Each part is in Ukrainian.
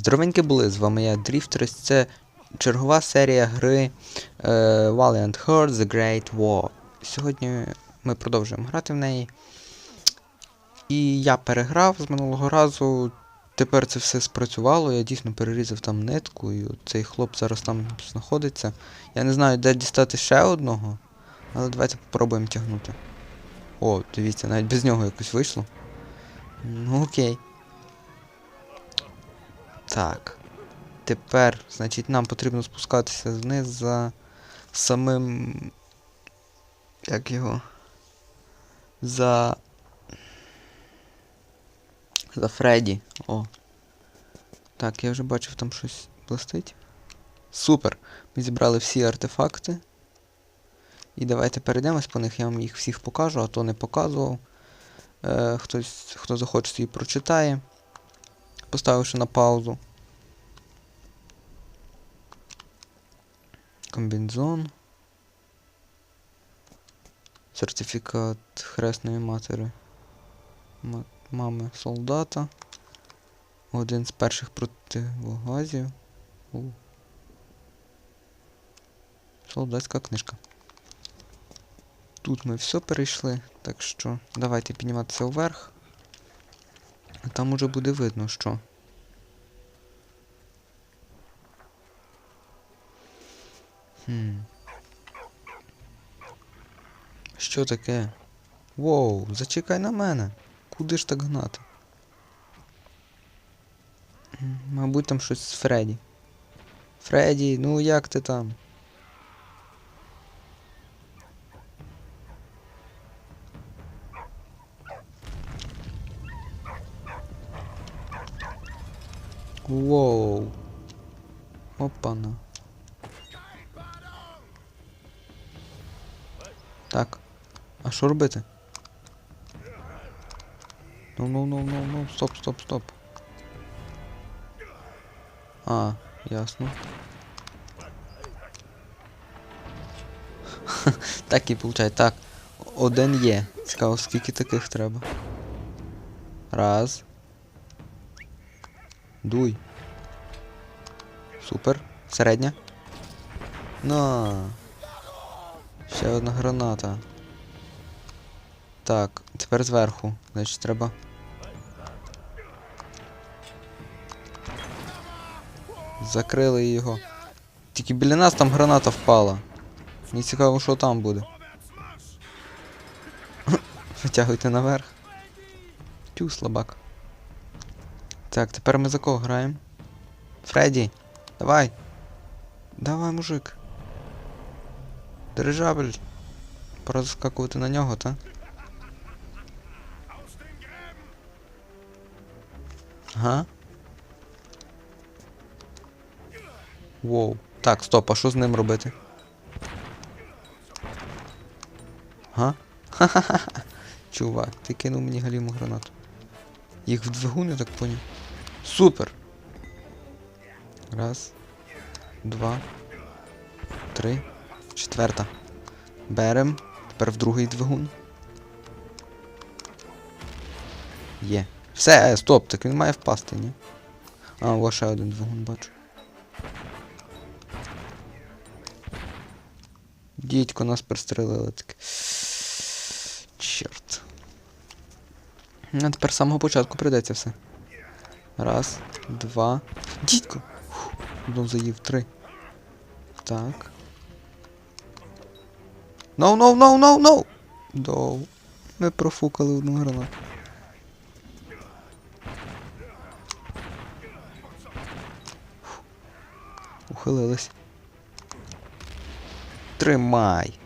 Здоровенькі були, з вами я Дріфтерс. Це чергова серія гри е, Valiant Hearts The Great War. Сьогодні ми продовжуємо грати в неї. І я переграв з минулого разу. Тепер це все спрацювало, я дійсно перерізав там нитку, і цей хлоп зараз там знаходиться. Я не знаю, де дістати ще одного, але давайте попробуємо тягнути. О, дивіться, навіть без нього якось вийшло. Ну окей. Так. Тепер, значить, нам потрібно спускатися вниз за самим. Як його? За. За Фредді. О. Так, я вже бачив там щось блистить. Супер! Ми зібрали всі артефакти. І давайте перейдемось по них, я вам їх всіх покажу, а то не показував. Е, хтось, хто захоче її прочитає. Поставивши на паузу. Комбінзон. Сертифікат хресної матері. Ма- Мами солдата. Один з перших противогазів. У. Солдатська книжка. Тут ми все перейшли, так що давайте підніматися вверх. А там уже буде видно, що. Хм. Що таке? Воу, зачекай на мене. Куди ж так гнати? Мабуть, там щось з Фредді. Фредді, ну як ти там? Воу. Опана. Так. А що робити? Ну ну ну ну ну стоп, стоп, стоп. А, ясно. так і виходить. Так. Один є. Цікаво, скільки таких треба. Раз. Дуй. Супер. Середня. На. Ще одна граната. Так, тепер зверху. Значить треба. Закрили його. Тільки біля нас там граната впала. Мені цікаво, що там буде. Витягуйте наверх. Тю, слабак. Так, тепер ми за кого граємо? Фредді, давай. Давай, мужик. Дирижабель. Пора заскакувати на нього, та? Ага. Воу. Так, стоп, а що з ним робити? Ага. Ха-ха-ха. Чувак, ти кинув мені галіму гранату. Їх в двигун, так поняв. Супер! Раз. Два. Три. Четверта. Берем. Тепер в другий двигун. Є. Все, е, стоп, так він має впасти, ні? А, ось ще один двигун бачу. Дідько нас пристрелили таки. Чорт. А тепер з самого початку прийдеться все. Раз, два. Дідько! Фух, заїв три. Так. No, no, no, no, no! Доу. Ми профукали одну гранату. Ухилились. Тримай.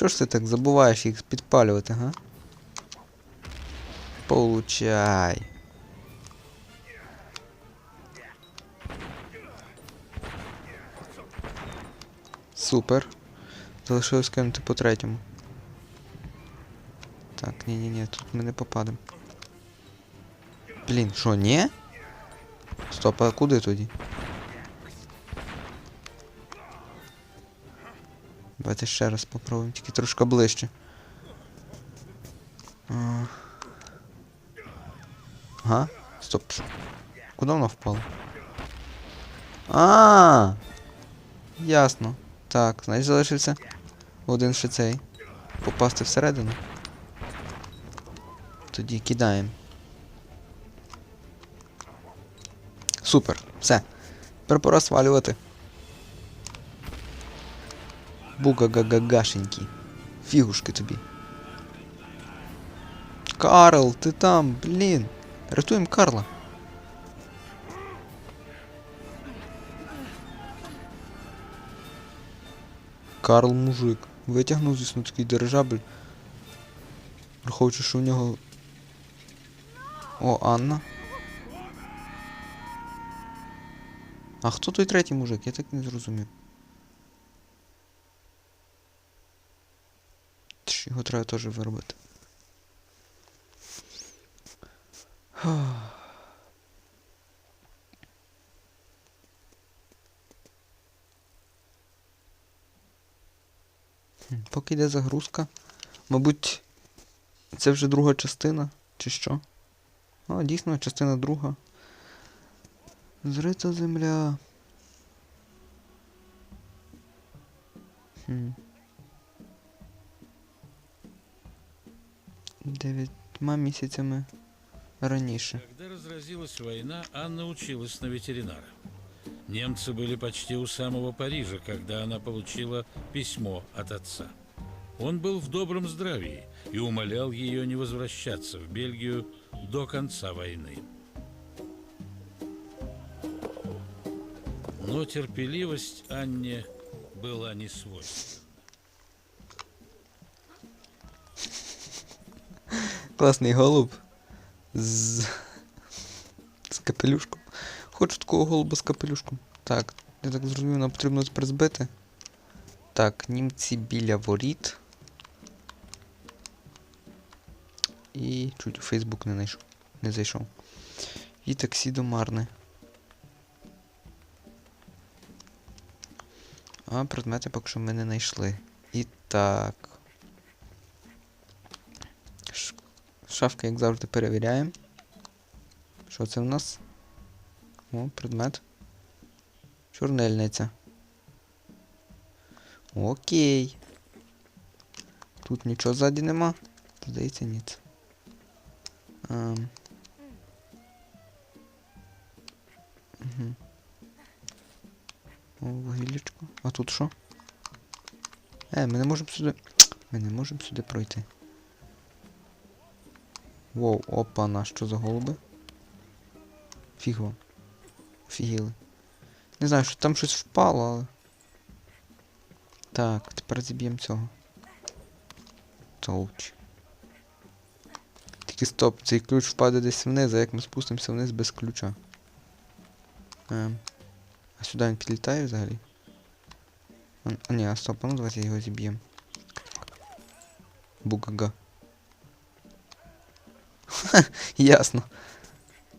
Що ж ти так забуваєш їх підпалювати, га? Получай. Супер. Залишилось кинути по третьому. Так, ні-ні-ні, тут ми не попадемо. Блін, що, ні? Стоп, а куди тоді? Давайте ще раз попробуємо, тільки трошки ближче. Ага. Стоп. Куди воно впало? А. Ясно. Так, значить залишився один ще цей. Попасти всередину. Тоді кидаємо. Супер, все. Тепер пора свалювати. Буга-га-га-гашенькі. Фігушки тобі. Карл, ти там, блін. Рятуємо Карла. Карл мужик. Витягнув, звісно, такий дирижабль. Враховуючи, що у нього. О, Анна. А хто той третій мужик? Я так не зрозумів. Треба теж виробити. Поки йде загрузка. Мабуть, це вже друга частина, чи що? А, дійсно, частина друга. Зрита земля. Хм. Дев'ятьма місяцями раніше. Когда разразилась война, Анна училась на ветеринара. Немцы были почти у самого Парижа, когда она получила письмо от отца. Он был в добром здравии и умолял ее не возвращаться в Бельгию до конца войны. Но терпеливость Анне была не свойственна. Класний голуб. З. з капелюшком. Хочу такого голуба з капелюшком. Так, я так зрозумів, нам потрібно тепер збити. Так, німці біля воріт. І чуть у Фейсбук не знайшов. Не зайшов. І таксі до Марни. А предмети поки що ми не знайшли. І так. Шафки, як завжди, перевіряємо. Що це в нас? О, предмет. Чорнильниця. Окей. Тут нічого ззаді нема. Здається, ні. Ем. Угу. О, вугіллячко. А тут що? Е, ми не можемо сюди. Ми не можемо сюди пройти. Воу, опа, на що за голуби? Фіг вам. Офігіли. Не знаю, що там щось впало, але. Так, тепер зіб'ємо цього. Толч. Тільки стоп, цей ключ впаде десь вниз, а як ми спустимося вниз без ключа. Ем. А сюди він підлітає взагалі? А, ні, а стоп, ну давайте його зіб'ємо. Бугага. Ясно.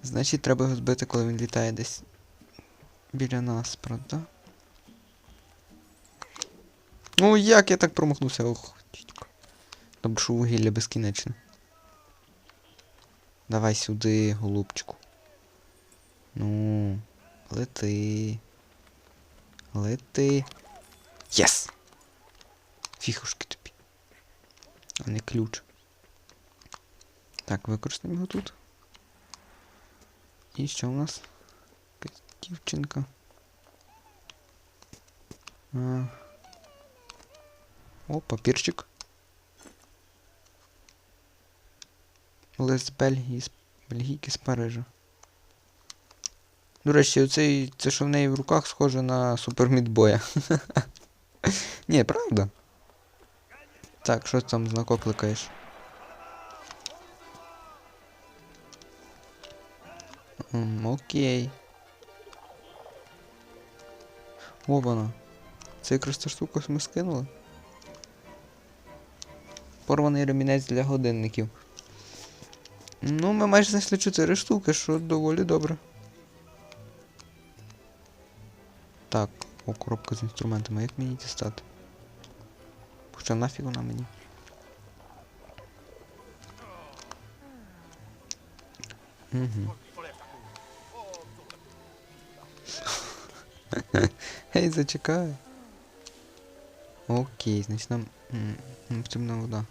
Значить, треба його збити, коли він літає десь біля нас, правда? Ну як я так промахнувся? Ох, тітько. Добре, що вугілля безкінечне. Давай сюди, голубчику. Ну, лети. Лети. Єс! Фіхушки тобі. А не ключ. Так, використаємо його тут. І що у нас? Якась Дівчинка. А. О, папірчик. Лист з Бельгії, з Бельгійки з Парижа. До речі, оцей, це що в неї в руках схоже на супермідбоя. Ні, правда? Так, що там знако кликаєш? М, окей. О, вона. Це якраз та штука ми скинули. Порваний ремінець для годинників. Ну, ми майже знайшли 4 штуки, що доволі добре. Так, о, коробка з інструментами, як мені дістати? Хоча нафіг вона мені. Угу. Гей, зачекай. Окей, значить нам, нам потрібна вода.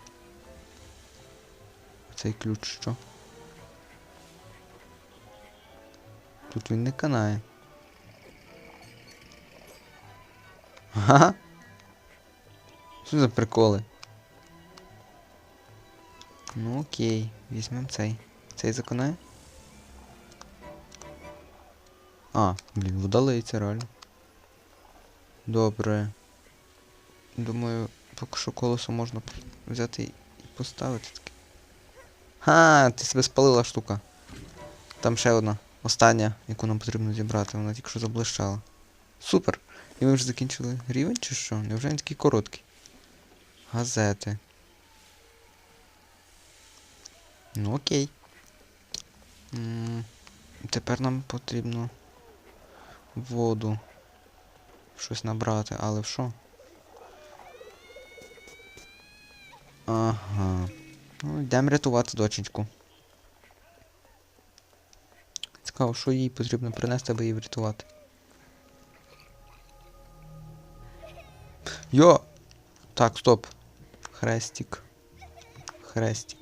Цей ключ що? Тут він не канає. Ага. Що за приколи? Ну окей, візьмем цей. Цей законає? А, блін, вода лиється реально. Добре. Думаю, поки що колесо можна взяти і поставити таке. Ха, ти себе спалила штука. Там ще одна. Остання, яку нам потрібно зібрати, вона тільки що заблищала. Супер! І ми вже закінчили рівень чи що? Невже він такий короткий? Газети. Ну окей. м тепер нам потрібно воду. Щось набрати, але в що? Ага. Ну, йдемо рятувати доченьку. Цікаво, що їй потрібно принести, аби її врятувати. Йо! Так, стоп. Хрестик. Хрестик.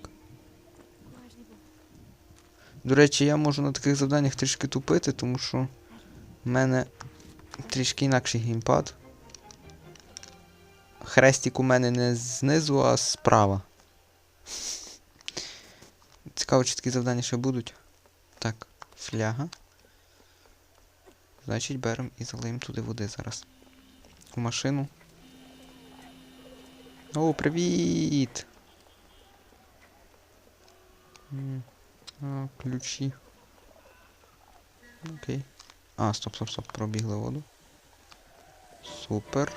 До речі, я можу на таких завданнях трішки тупити, тому що в мене трішки інакший геймпад. Хрестик у мене не знизу, а справа. Цікаво, чи такі завдання ще будуть. Так, фляга. Значить, беремо і залиємо туди води зараз. У машину. О, привіт! А, ключі. Окей. А, стоп, стоп, стоп, пробігли воду. Супер.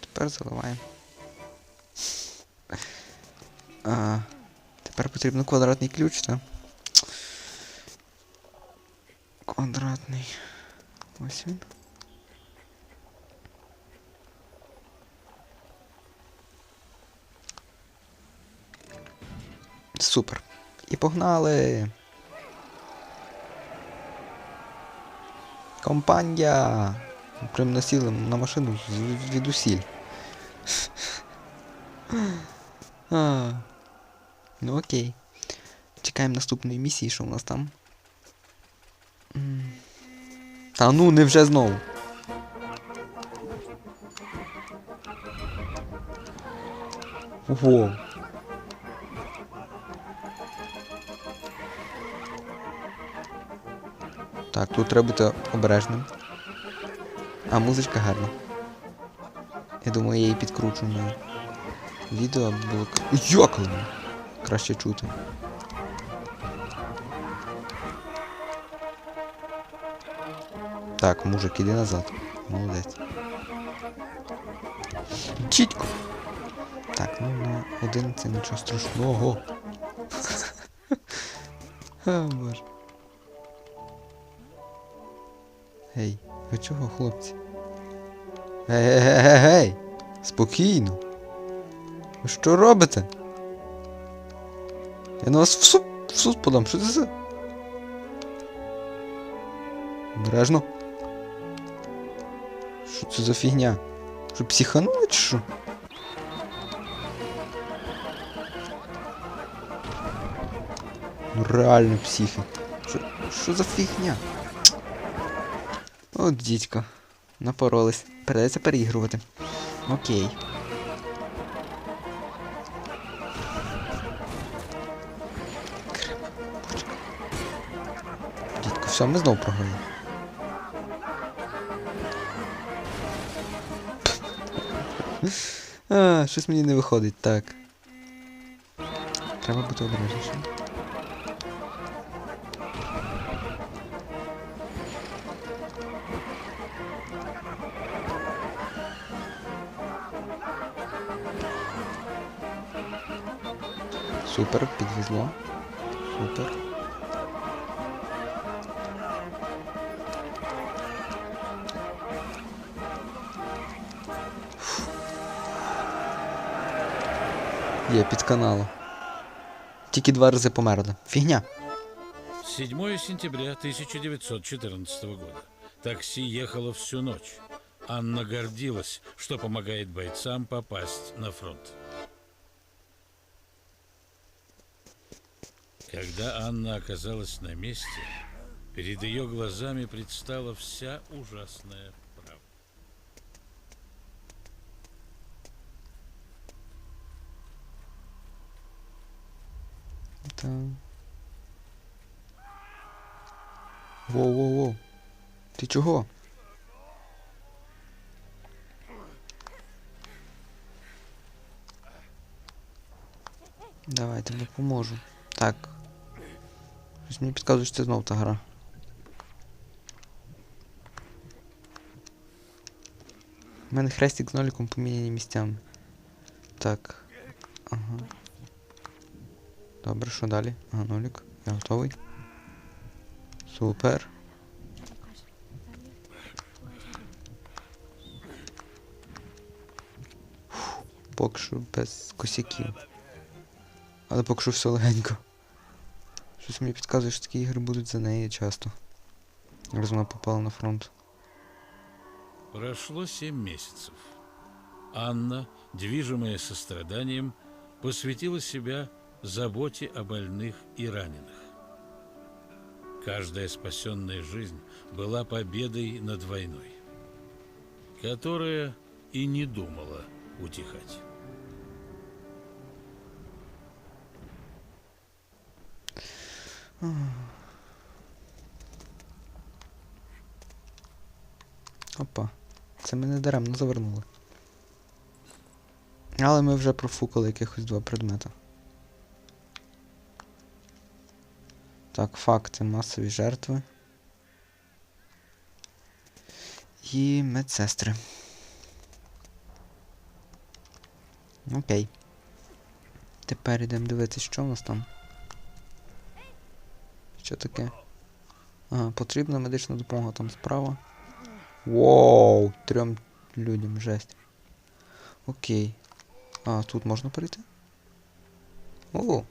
Тепер заливаємо. А, тепер потрібен квадратний ключ, так? Квадратний. Ось він. Супер. І погнали. Компанія. Прям насіли на машину звідусіль. Ну окей. Чекаємо наступної місії, що у нас там. Та ну, не вже знову. Ого. Так, тут треба бути обережним. А, музичка гарна. Я думаю, я її підкручу на відео, було. к- Краще чути. Так, мужик, іди назад. Молодець. Чітко. Так, ну на один це нічого страшного. Боже. Гей, ви чого, хлопці? Гей-гей-гей-гей! Спокійно. Ви що робите? Я на вас в суд, в суд подам, що це за? Обережно. Що це за фігня? Що психанули чи що? Ну реально психи. Що, що за фігня? От дідько. Напоролись. Придеться переігрувати. Окей. Дідько, все, ми знову програли. А, щось мені не виходить, так. Треба бути обережнішим. Супер, підвезло. Супер. Є, під каналу. Тільки два рази померли. Фігня. 7 сентября 1914 года. Такси ехало всю ночь. Анна гордилась, что помогает бойцам попасть на фронт. Когда Анна оказалась на месте, перед ее глазами предстала вся ужасная правда. Та... Воу-воу-воу. Ти чого? Давайте допоможу. Так. Щось мені підказує, що це знов та гра. У мене хрестик з ноліком поміняні місцями. Так. Ага. Добре, що далі? Ага, нолік. Я готовий. Супер. Фух, Поки що без косяків. Але поки що все легенько. Щось мені підказує, що такі ігри будуть за неї часто. Раз вона попала на фронт. Прошло семь месяцев. Анна, движимая состраданием, посвятила себя заботе о больных и раненых. Каждая спасенная жизнь была победой над войной, которая и не думала утихать. Опа. Це ми не даремно завернули. Але ми вже профукали якихось два предмета. Так, факти, масові жертви. І медсестри. Окей. Тепер йдемо дивитися, що в нас там. Що таке? Ага, потрібна медична допомога там справа. Воу, трьом людям, жесть. Окей. А, тут можна перейти? О.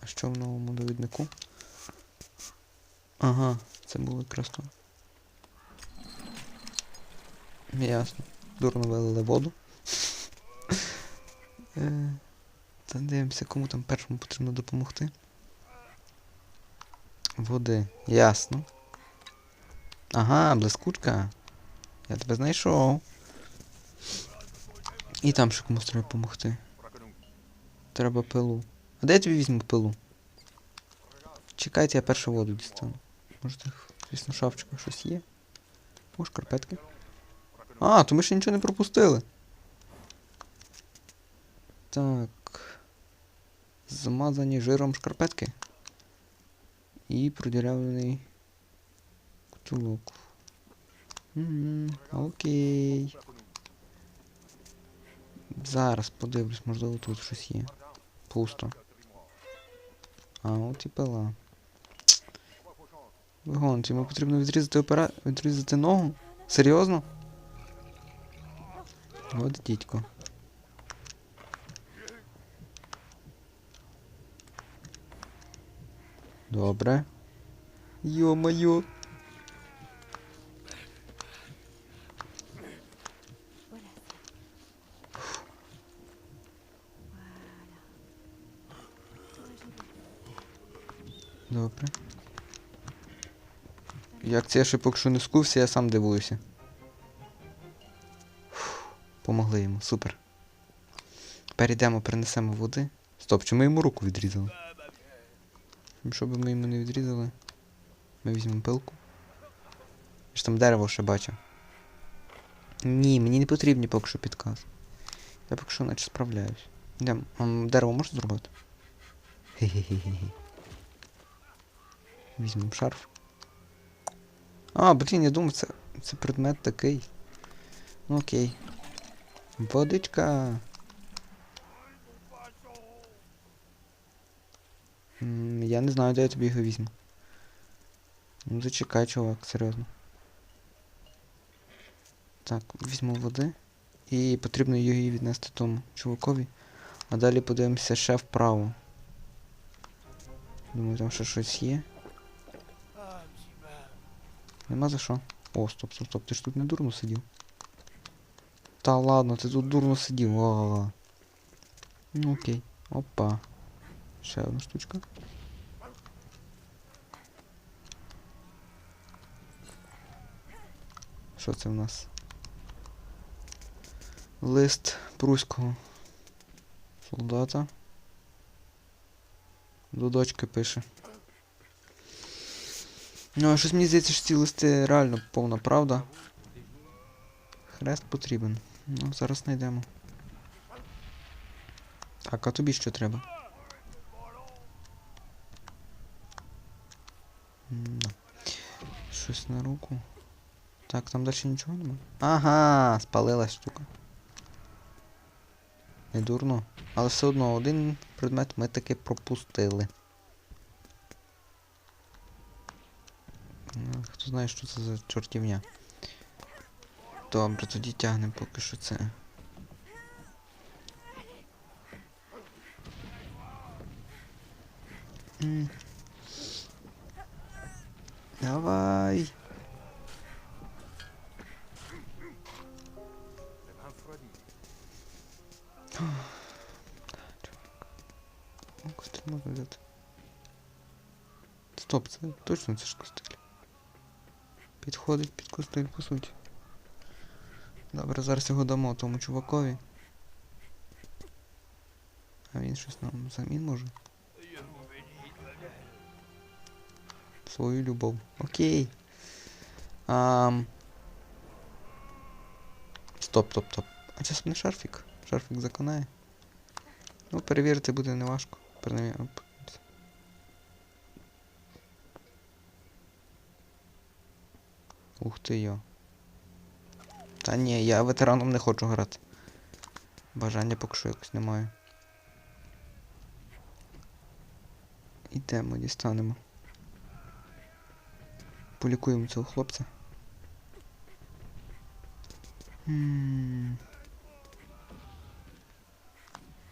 А що в новому довіднику? Ага, це було якраз то. Ясно. Дурно вилили воду. Е, Та дивимося, кому там першому потрібно допомогти. Води. Ясно. Ага, блискучка. Я тебе знайшов. І там ще комусь треба допомогти. Треба пилу. А де я тобі візьму пилу? Чекайте, я першу воду дістану. Може, звісно, шафчиках щось є? О, шкарпетки. А, то ми ще нічого не пропустили. Так. Замазані жиром шкарпетки. І продірявлений кутулок. Мгм, окей. Зараз подивлюсь, можливо тут щось є. Пусто. А, от і пила. Вигонці, йому потрібно відрізати опера... відрізати ногу? Серйозно? От дідько. Добре. Йо-моє. Добре. Як це я ще поки що не скувся, я сам дивуюся. Фух, Помогли йому, супер. Тепер йдемо, принесемо води. Стоп, чи ми йому руку відрізали? Щоб ми йому не відрізали. Ми візьмемо пилку. Я ж там дерево ще бачив. Ні, мені не потрібні поки що підказ. Я поки що наче справляюсь. Ам, дерево можна зробити? Хе-хе-хе-хе. Візьмемо шарф. А, блін, я думав, це, це предмет такий. Ну окей. Водичка. Я не знаю, де я тобі його візьму. Ну зачекай, чувак, серйозно. Так, візьму води. І потрібно її віднести тому чувакові. А далі подивимося ще вправо. Думаю, там ще щось є. Нема за що. О, стоп, стоп, стоп, ти ж тут не дурно сидів. Та ладно, ти тут дурно сидів. О. Ну окей. Опа. Ще одна штучка. Що це в нас? Лист пруського солдата. До дочки пише. Ну, а щось мені здається, що ці листи реально повна правда. Хрест потрібен. Ну, зараз знайдемо. Так, а тобі що треба? М-да. Щось на руку. Так, там далі нічого нема. Ага, спалилась штука. Не дурно. Але все одно один предмет ми таки пропустили. Ну, Хто знає, що це за чортівня. Добре, тоді тягнемо поки що це. Точно це ж костиль. Підходить під костиль, по суті. Добре, зараз його дамо тому чувакові. А він щось нам взамін може. Свою любов. Окей. Ам... Стоп, стоп, стоп. А часом не шарфік? Шарфік законає. Ну, перевірити буде неважко. Принаймні. Ух ти йо. Та ні, я ветераном не хочу грати. Бажання поки що якось немає. Ідемо, дістанемо. Полікуємо цього хлопця. М.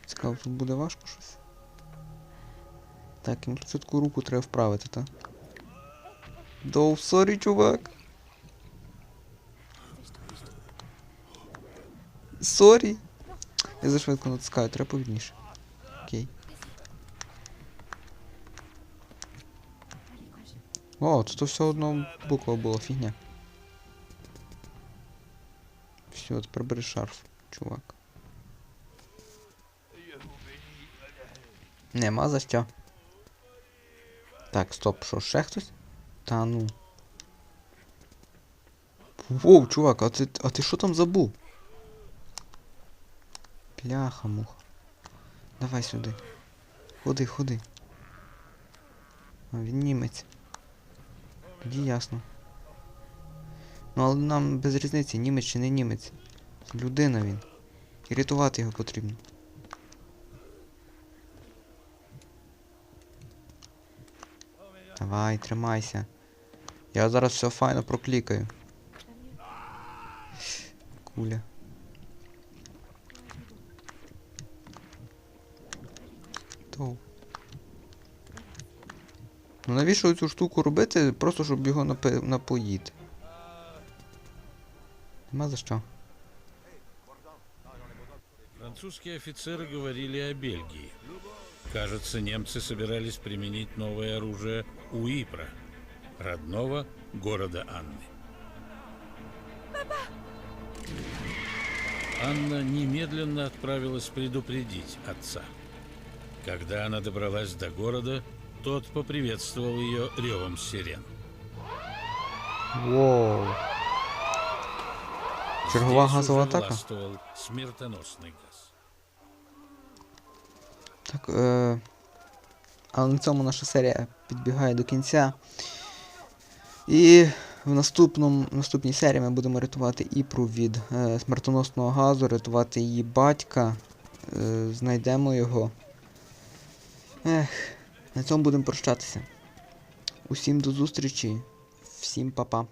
Цікаво, тут буде важко щось. Так, йому спочатку руку треба вправити, так? Доу, сорі, чувак. Сорі. Я зашвидко натискаю, треба повільніше. Окей. О, тут все одно буква була фігня. Все, тепер бери шарф, чувак. Нема за що. Так, стоп, що, ще хтось? Та ну. Воу, чувак, а ти, а ти що там забув? Пляха, муха. Давай сюди. Ходи, ходи. А, він німець. Тоді ясно. Ну але нам без різниці, німець чи не німець. Людина він. І рятувати його потрібно. Давай, тримайся. Я зараз все файно проклікаю. Куля. Тоу. Ну навіщо цю штуку робити? Просто щоб його напи... напоїти. Нема за що. Французские офицеры говорили о Бельгии. Кажется, немцы собирались применить новое оружие у Ипра, родного города Анны. Анна немедленно отправилась предупредить отца. Когда она добралась до города, тот поприветствовал ее ревом сирен. Воу. Чергова газова атака? властвовал смертоносный газ. Так, е... Але на цьому наша серія підбігає до кінця. І в наступному, в наступній серії ми будемо рятувати Іпру від е, смертоносного газу, рятувати її батька. Е, знайдемо його. Ех, на цьому будемо прощатися. Усім до зустрічі. Всім па-па.